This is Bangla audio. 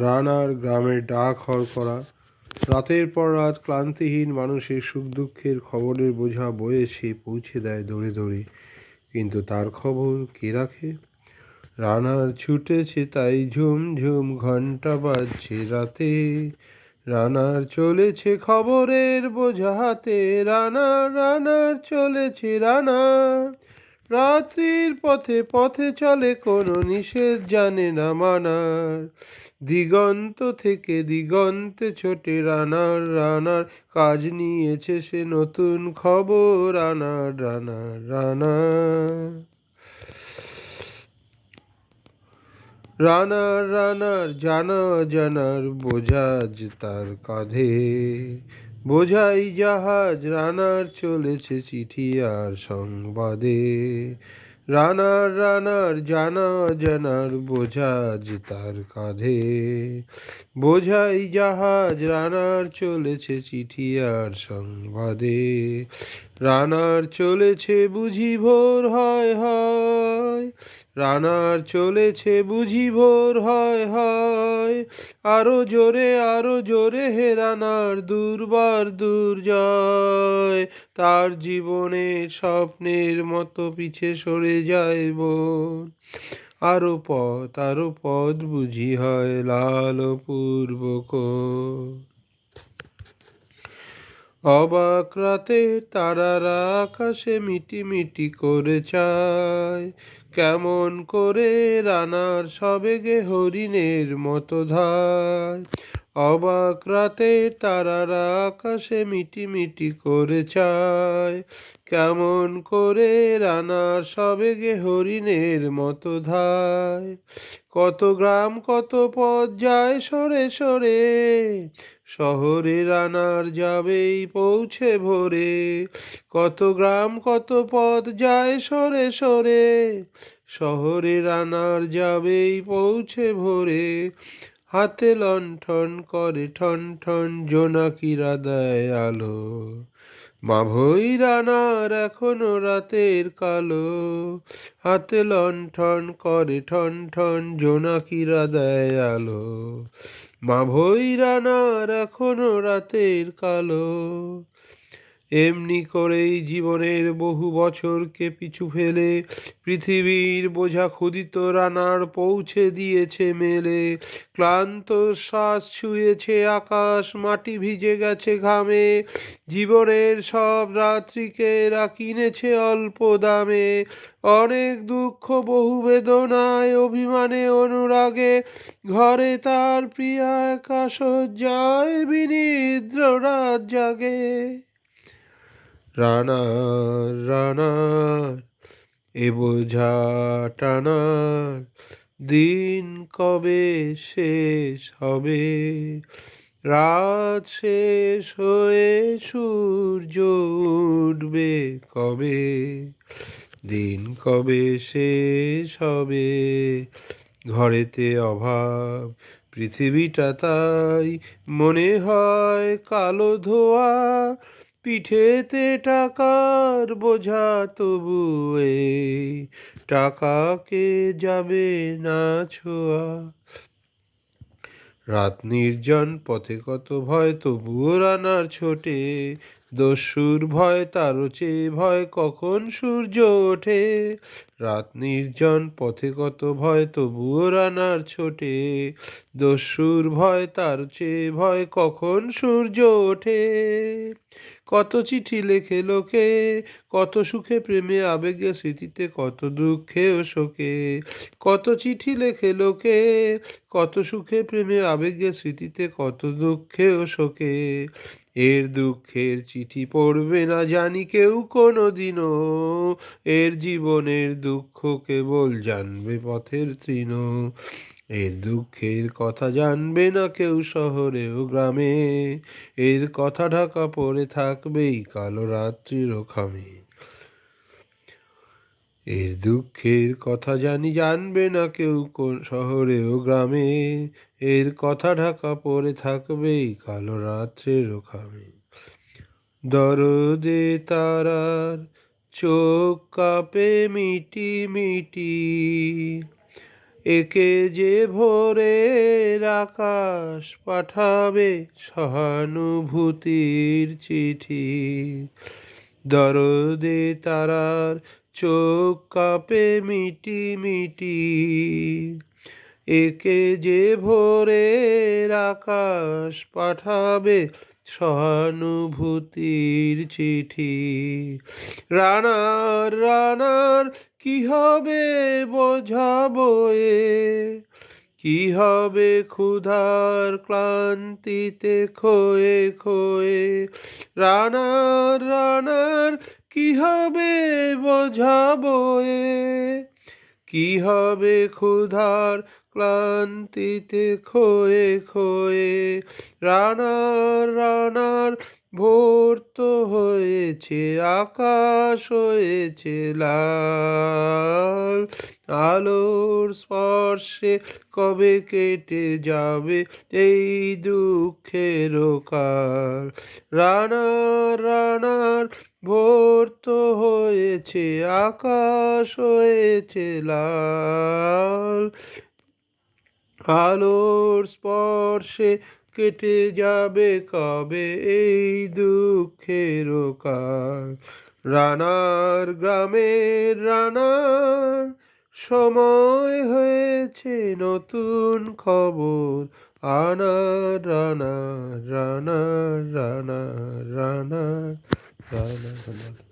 রানার গ্রামের ডাক করা। রাতের পর রাত ক্লান্তিহীন মানুষের সুখ দুঃখের খবরের বোঝা বয়ে সে পৌঁছে দেয় দৌড়ে দৌড়ে। কিন্তু তার খবর কে রাখে? রানার ছুটেছে তাই ঝুম ঝুম ঘণ্টা বাজছে রাতে। রানার চলেছে খবরের বোঝা হাতে। রানার রানার চলেছে রানার। রাত্রির পথে পথে চলে, কোনো নিষেধ জানে না মানার। দিগন্ত থেকে দিগন্তে ছোটে রানার রানার কাজ নিয়েছে সে নতুন খবর, রানার রানার রানার। রানার রানার, জানা, জানার, বোঝাজ তার কাঁধে। বোঝাই জাহাজ, রানার চলেছে চিঠি আর সংবাদে। রানার রানার জানা জানার বোঝা যে তার কাঁধে। বোঝাই জাহাজ, রানার চলেছে চিঠি আর সংবাদে। রানার চলেছে বুঝি ভোর, হয় হয়। রানার চলেছে বুঝি ভোর, হয় হয়। আরও জোরে আরও জোরে হে রানার দুর্বার দুর্জয় তার জীবনের স্বপ্নের মতো পিছে সরে যায় বোন। আরও পথ আরও পথ বুঝি হয় লাল পূর্বক অবাক রাতে তারারা আকাশে মিটি মিটি করে চায়। কেমন করে রানার সবেগে হরিণের মতো ধায়। অবাক রাতে তারারা আকাশে মিটি মিটি করে চায়। কেমন করে রানার সবেগে হরিণের মতো ধায়। কত গ্রাম কত পথ যায় সরে সরে। শহরে রানার যাবেই, পৌঁছে ভোরে। কত গ্রাম, কত পথ যায় সরে সরে। শহরে রানার যাবেই, পৌঁছে ভোরে। হাতে লণ্ঠন করে ঠন ঠন, জোনাকিরা দেয় আলো। মাভই রানার এখনও রাতের কালো। হাতে লণ্ঠন করে ঠন ঠন, জোনাকিরা দেয় আলো। মাভই রানার এখনও রাতের কালো। এমনি করেই জীবনের বহু বছরকে পিছু ফেলে পৃথিবীর বোঝা ক্ষুদিত রানার পৌঁছে দিয়েছে মেলে। ক্লান্ত শ্বাস ছুঁয়েছে, আকাশ মাটি ভিজে গেছে ঘামে। জীবনের সব রাত্রিকে এরা কিনেছে অল্প দামে। অনেক দুঃখ, বহু বেদনায় অভিমানে অনুরাগে। ঘরে তার প্রিয়া একা শয্যায় বিনিদ্র রাত জাগে। রানার রানার এ বোঝা টানার দিন কবে শেষ হবে? রাত শেষ হয়ে সূর্য উঠবে কবে? দিন কবে শেষ হবে? ঘরেতে অভাব, পৃথিবীটা তাই মনে হয় কালো ধোয়া। পিঠেতে টাকার বোঝা তবু এই টাকাকে যাবে না ছোঁয়া। রাত নির্জন, পথে কত ভয় তবুও রানার ছোটে। দস্যুর ভয়, তারও চেয়ে ভয় কখন সূর্য ওঠে। রাত নির্জন, পথে কত ভয় তবুও রানার ছোটে। দস্যুর ভয়, তার চেয়ে ভয় কখন সূর্য ওঠে। কত চিঠি লেখে লোকে, কত সুখে প্রেমে আবেগে স্মৃতিতে, কত দুঃখে ও শোকে। কত চিঠি লেখে লোকে, কত সুখে প্রেমে আবেগে স্মৃতিতে, কত দুঃখে ও শোকে। এর দুঃখের চিঠি পড়বে না জানি কেউ কোনো দিনও এর জীবনের দুঃখ কেবল জানবে পথের তৃণ। এর দুঃখের কথা জানবে না কেউ শহরে ও গ্রামে। এর কথা ঢাকা পড়ে থাকবেই কালো রাত্রির খামে এর দুঃখের কথা জানি জানবে না কেউ কোন শহরে ও গ্রামে। এর কথা ঢাকা পড়ে থাকবেই কালো রাত্রের খামে দরদে তারার চোখ কাপে মিটি মিটি। একে যে ভোরের আকাশ পাঠাবে সহানুভূতির চিঠি। দরদে তারার চোখ কাপে মিটি মিটি। একে যে ভোরের আকাশ পাঠাবে সহানুভূতির চিঠি। রানার রানার কি হবে বোঝাবো এ? কি হবে ক্ষুধার ক্লান্তিতে খোয়ে খোয়ে? রানার রানার, কি হবে বোঝাবো এ? কি হবে ক্ষুধার ক্লান্তিতে খোয়ে খোয়ে? রানার রানার ভোর তো হয়েছে, আকাশ হয়েছে লাল। আলোর স্পর্শে কবে কেটে যাবে এই দুঃখের কাল? রানার রানার ভোর তো হয়েছে, আকাশ হয়েছে লাল। আলোর স্পর্শে কেটে যাবে কবে এই দুঃখের কাল? রানার গ্রামের রানার, সময় হয়েছে নতুন খবর। আনার রানার রানার রানার রানার রানার